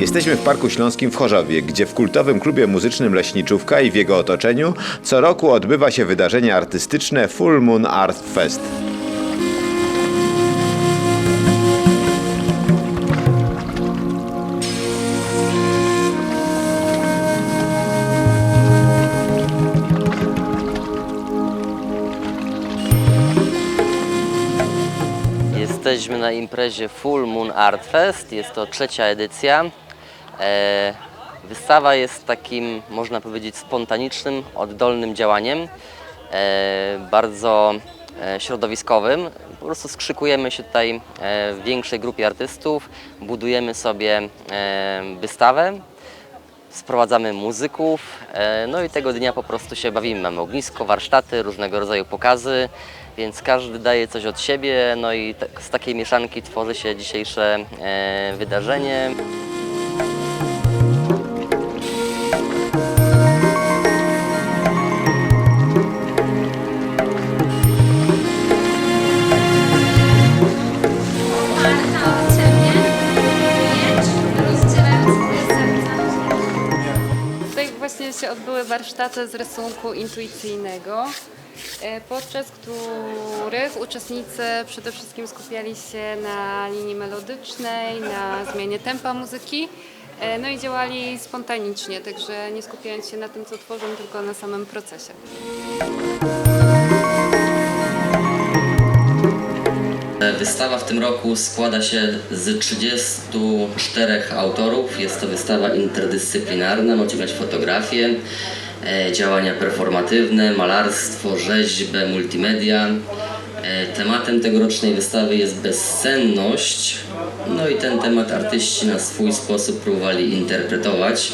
Jesteśmy w Parku Śląskim w Chorzowie, gdzie w kultowym klubie muzycznym Leśniczówka i w jego otoczeniu co roku odbywa się wydarzenie artystyczne Full Moon Art Fest. Jesteśmy na imprezie Full Moon Art Fest. Jest to trzecia edycja. E, wystawa jest takim, można powiedzieć, spontanicznym, oddolnym działaniem, e, bardzo e, środowiskowym. Po prostu skrzykujemy się tutaj w większej grupie artystów, budujemy sobie wystawę, sprowadzamy muzyków, no i tego dnia po prostu się bawimy. Mamy ognisko, warsztaty, różnego rodzaju pokazy, więc każdy daje coś od siebie, no i tak- z takiej mieszanki tworzy się dzisiejsze wydarzenie. Bye. Się odbyły warsztaty z rysunku intuicyjnego, e, podczas których uczestnicy przede wszystkim skupiali się na linii melodycznej, na zmianie tempa muzyki, e, no i działali spontanicznie, także nie skupiając się na tym, co tworzą, tylko na samym procesie. Wystawa w tym roku składa się z 34 autorów. Jest to wystawa interdyscyplinarna, ma brać fotografię, e, działania performatywne, malarstwo, rzeźbę, multimedia. E, Tematem tegorocznej wystawy jest bezsenność. No i ten temat artyści na swój sposób próbowali interpretować.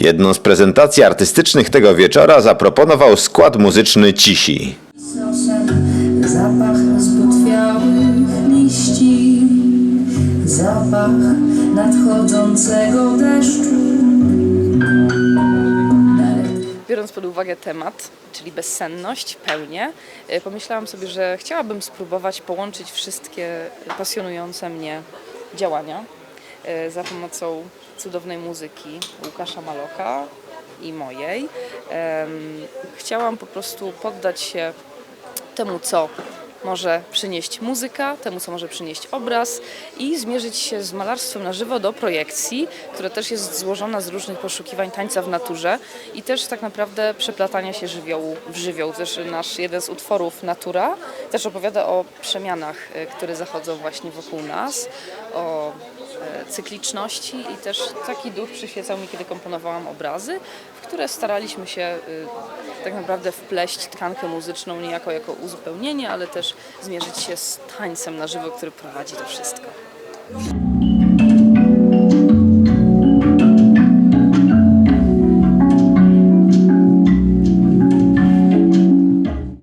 Jedną z prezentacji artystycznych tego wieczora zaproponował skład muzyczny Cisi. Zapach zbutwiałych liści, zapach nadchodzącego deszczu. Biorąc pod uwagę temat, czyli bezsenność, pełnię, e, pomyślałam sobie, że chciałabym spróbować połączyć wszystkie pasjonujące mnie działania za pomocą cudownej muzyki Łukasza Malocha i mojej. Chciałam po prostu poddać się temu, co może przynieść muzyka, temu, co może przynieść obraz i zmierzyć się z malarstwem na żywo do projekcji, która też jest złożona z różnych poszukiwań tańca w naturze i też tak naprawdę przeplatania się żywiołu w żywioł. Też nasz jeden z utworów Natura też opowiada o przemianach, e, które zachodzą właśnie wokół nas, o e, cykliczności i też taki duch przyświecał mi, kiedy komponowałam obrazy, w które staraliśmy się y, tak naprawdę wpleść tkankę muzyczną niejako jako uzupełnienie, ale też zmierzyć się z tańcem na żywo, który prowadzi to wszystko.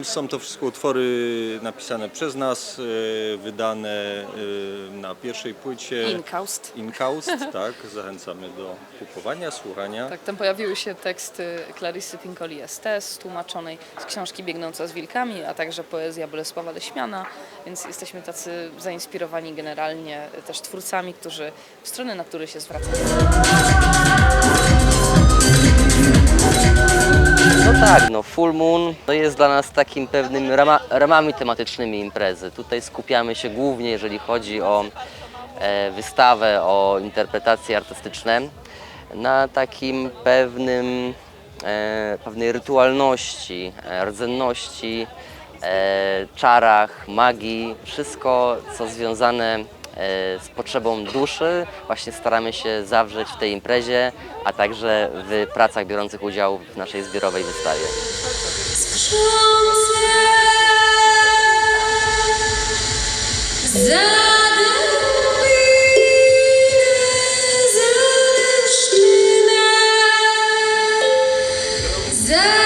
Są to wszystko utwory napisane przez nas, e, wydane e, na pierwszej płycie. Inkaust. Inkaust, tak. Zachęcamy do kupowania, słuchania. Tak, tam pojawiły się teksty Clarissy Pinkoli Estes, tłumaczonej z książki Biegnąca z wilkami, a także poezja Bolesława Leśmiana, więc jesteśmy tacy zainspirowani generalnie też twórcami, którzy, w stronę natury się zwracają. No tak, no Full Moon to jest dla nas takim pewnym rama, ramami tematycznymi imprezy. Tutaj skupiamy się głównie, jeżeli chodzi o e, wystawę, o interpretacje artystyczne, na takim pewnym, e, pewnej rytualności, e, rdzenności, e, czarach, magii, wszystko co związane E, z potrzebą duszy. Właśnie staramy się zawrzeć w tej imprezie, a także w pracach biorących udział w naszej zbiorowej wystawie. Zadumy,